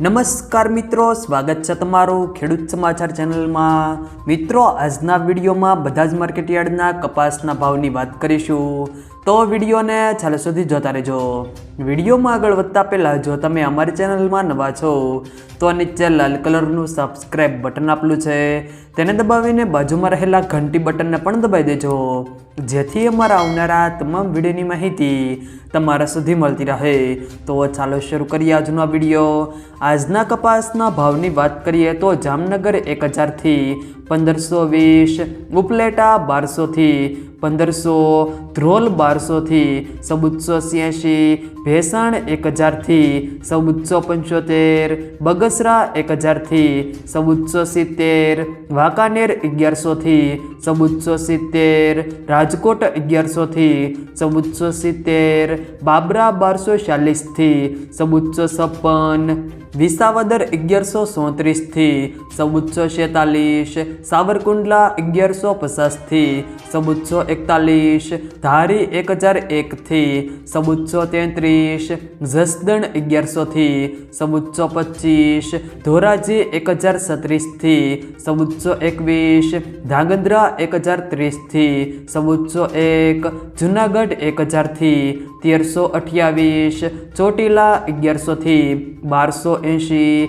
નમસ્કાર મિત્રો, સ્વાગત છે તમારું ખેડૂત સમાચાર ચેનલમાં. મિત્રો, આજના વિડીયોમાં બધા જ માર્કેટયાર્ડના કપાસના ભાવની વાત કરીશું. તો વિડીયોને છેલ્લે સુધી જોતા રહેજો. વિડીયોમાં આગળ વધતા પહેલાં જો તમે અમારી ચેનલમાં નવા છો, તો નીચે લાલ કલરનું સબસ્ક્રાઈબ બટન આપેલું છે. તેને દબાવીને બાજુમાં રહેલા ઘંટી બટનને પણ દબાવી દેજો. જેથી અમારા આવનારા તમામ વિડીયોની માહિતી તમારા સુધી મળતી રહે. તો ચાલો શરૂ કરીએ આજનો વીડિયો. આજના કપાસના ભાવની વાત કરીએ તો જામનગર એક હજારથી પંદરસો વીસ, ઉપલેટા બારસોથી પંદરસો ધ્રોલ બારસોથી ચૌદસો છ્યાસી ભેસાણ એક હજારથી ચૌદસો પંચોતેર, બગસરા એક હજારથી ચૌદસો સિત્તેર, વાંકાનેર અગિયારસોથી ચૌદસો સિત્તેર, રાજકોટ અગિયારસોથી ચૌદસો સિત્તેર, બાબરા બારસો ચાલીસથી ચૌદસો છપ્પન, વિસાવદર અગિયારસો સોત્રીસથી ચૌદસો છેતાલીસ, સાવરકુંડલા અગિયારસો પચાસથી ચૌદસો એકતાલીસ, ધારી એક હજાર એકથી ચૌદસો તેત્રીસ, જસદણ અગિયારસોથી ચૌદસો પચીસ, ધોરાજી એક હજાર સત્રીસથી ચૌદસો એકવીસ, ધાંગધ્રા એક હજાર ત્રીસથી ચૌદસો એક, જુનાગઢ એક હજારથી તેરસો અઠ્યાવીસ, ચોટીલા અગિયારસોથી, બારસો એંશી